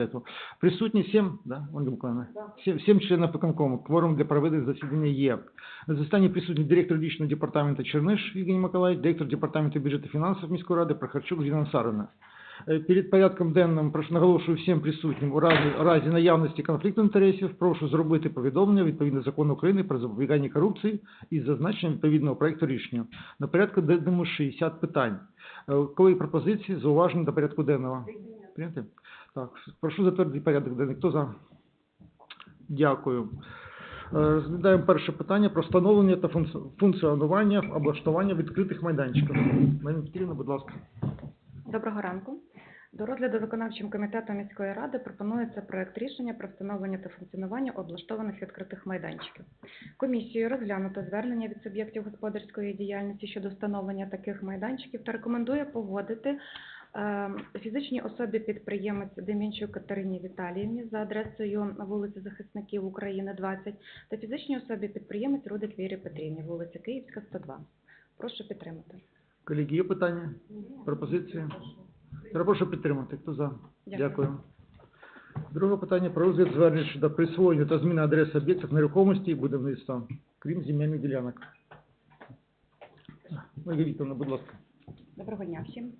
Эту. Присутні сім, да, Ольга Миколаївна? Сім, сім членів виконкому. Кворум для проведення засідання є. На засіданні присутні директор лічного департаменту Черниш Євгеній Миколаївич, директор департаменту бюджету фінансів міської ради Прохарчук Зіна Сарина. Е, Перед порядком денним прошу наголошую всім присутнім у разі, разі наявності конфлікту інтересів прошу зробити повідомлення відповідно закону України про запобігання корупції із зазначенням відповідного проекту рішення. На порядку денному 60 питань. Е, Коли пропозиції, зауваження до порядку денного? Прийняти? Так, прошу затвердити порядок денний. Хто за? Дякую. Е, Розглядаємо перше питання про встановлення та функціонування облаштування відкритих майданчиків. Марина Петрівна, будь ласка. Доброго ранку. До розгляду виконавчим комітетом міської ради пропонується проект рішення про встановлення та функціонування облаштованих відкритих майданчиків. Комісією розглянуто звернення від суб'єктів господарської діяльності щодо встановлення таких майданчиків та рекомендує погодити фізичній особі підприємець Демінчук Катерині Віталіївні за адресою вулиці Захисників України 20 та фізичній особі підприємець Рудик Вірі Петрівні, вулиця Київська 102. Прошу підтримати. Колеги, є питання? Пропозиції? Прошу підтримати. Хто за? Дякую. Дякую. Друге питання про розгляд звернень щодо присвоєння та зміни адреси об'єктів нерухомості і будівництва, крім земельних ділянок. Ольга Вікторовна, будь ласка. Доброго дня всім.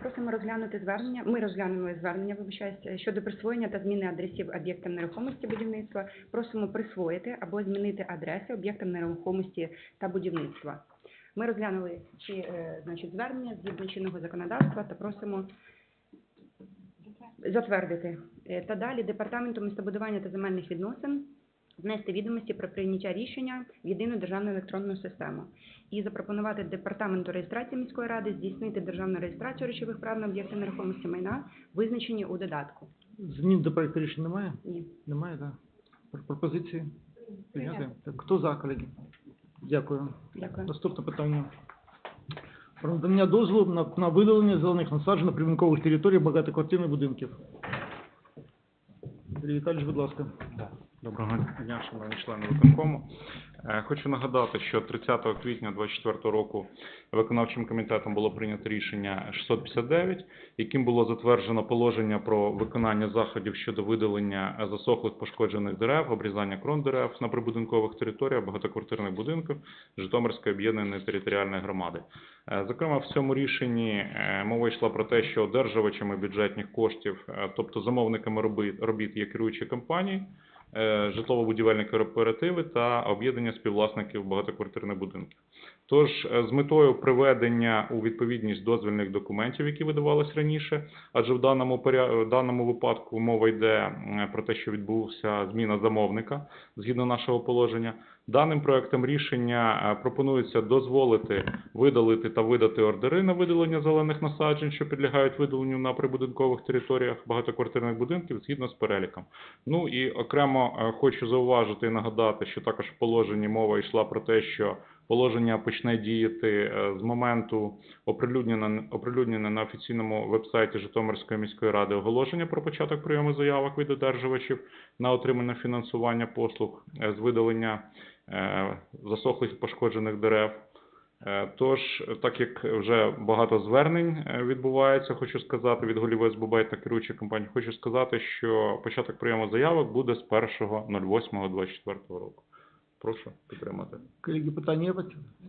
Просимо розглянути звернення. Ми розглянемо звернення, вибачаюсь, щодо присвоєння та зміни адресів об'єктам нерухомості будівництва. Просимо присвоїти або змінити адреси об'єктам нерухомості та будівництва. Ми розглянули ці е, значить, звернення згідно чинного законодавства та просимо затвердити. Е, Та далі департаменту містобудування та земельних відносин внести відомості про прийняття рішення в єдину державну електронну систему і запропонувати департаменту реєстрації міської ради здійснити державну реєстрацію речових прав на об'єкти нерухомості майна, визначені у додатку. Змін до проекту рішення немає? Ні. Немає, так. Пр- Пропозиції? Прийняти? Так, хто за, колеги? Дякую. Дякую. Наступне питання. Про надання дозволу на, на видалення зелених насаджень на прибудинкових територіях багатоквартирних будинків. Віталійович, будь ласка. Доброго дня, шановні члени виконкому. Е, Хочу нагадати, що 30 квітня 2024 року виконавчим комітетом було прийнято рішення 659, яким було затверджено положення про виконання заходів щодо видалення засохлих пошкоджених дерев, обрізання крон дерев на прибудинкових територіях багатоквартирних будинків Житомирської об'єднаної територіальної громади. Е, Зокрема, в цьому рішенні е, мова йшла про те, що одержувачами бюджетних коштів, тобто замовниками робіт є керуючі компанії, житлово-будівельні кооперативи та об'єднання співвласників багатоквартирних будинків. Тож е, з метою приведення у відповідність дозвільних документів, які видавались раніше, адже в даному в даному випадку мова йде про те, що відбувся зміна замовника згідно нашого положення. Даним проектом рішення е, пропонується дозволити видалити та видати ордери на видалення зелених насаджень, що підлягають видаленню на прибудинкових територіях багатоквартирних будинків згідно з переліком. Ну і окремо е, хочу зауважити і нагадати, що також в положенні мова йшла про те, що положення почне діяти е, з моменту оприлюднення, оприлюднення на офіційному вебсайті Житомирської міської ради оголошення про початок прийому заявок від одержувачів на отримання фінансування послуг з видалення засохлих пошкоджених дерев. Е, Тож, так як вже багато звернень е, відбувається, хочу сказати від голів СББ та керуючої компанії, хочу сказати, що початок прийому заявок буде з 1.08.24 року. Прошу підтримати. Колеги, питання є?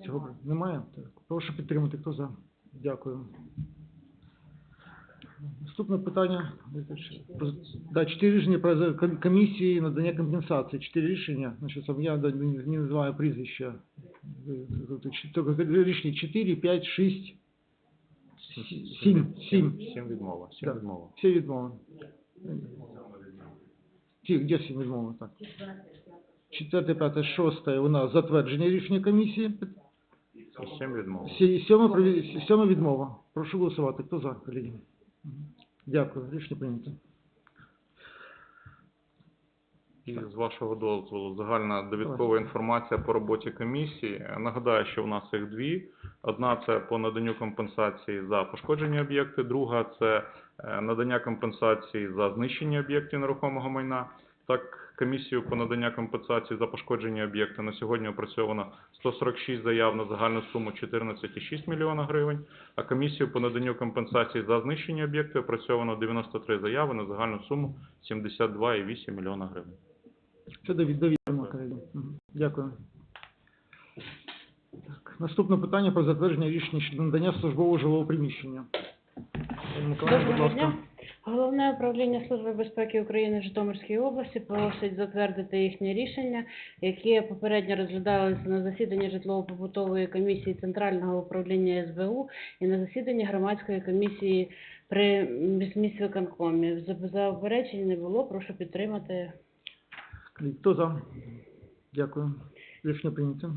цього? Немає? Прошу підтримати. Хто за? Дякую. Наступне питання. Да, чотири рішення про комісії надання компенсації. Чотири рішення. Значить, сам я не, називаю прізвища. Тільки рішення 4, 5, 6, 7, 7. Сім відмова. Сім Да. відмова. Всі відмови. Ті, де всі відмови? Так. Четверте, п'яте, шосте у нас затвердження рішення комісії. Сім відмова. Сьома відмова. Прошу голосувати. Хто за, колеги? Дякую. Рішення прийнято. І з вашого дозволу загальна довідкова інформація по роботі комісії. Нагадаю, що в нас їх дві. Одна це по наданню компенсації за пошкоджені об'єкти, друга це е, надання компенсації за знищення об'єктів нерухомого майна. Так, комісію по наданню компенсації за пошкоджені об'єкти на сьогодні опрацьовано 146 заяв на загальну суму 14,6 мільйона гривень, а комісію по наданню компенсації за знищені об'єкти опрацьовано 93 заяви на загальну суму 72,8 мільйона гривень. Це довід- довідомо, колеги. Дякую. Так, наступне питання про затвердження рішення щодо надання службового жилого приміщення. Пані Миколаївна, будь Доброго ласка. Головне управління Служби безпеки України в Житомирській області просить затвердити їхнє рішення, яке попередньо розглядалося на засіданні житлово-побутової комісії Центрального управління СБУ і на засіданні громадської комісії при. За- Заперечень не було, прошу підтримати. Хто за? Дякую. Рішення прийнято.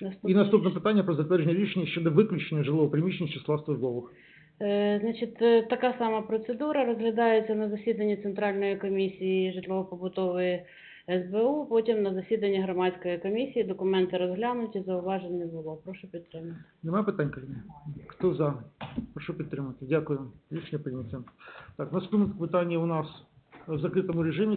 І Наступне наступне питання про затвердження рішення щодо виключення жилого приміщення з числа службових. Е, Значить, е, така сама процедура розглядається на засіданні Центральної комісії житлово-побутової СБУ, потім на засіданні громадської комісії документи розглянуті, зауважень не було. Прошу підтримати. Немає питань, колеги? Хто за? Прошу підтримати. Дякую. Рішення прийнято. Так, наступне питання у нас в закритому режимі.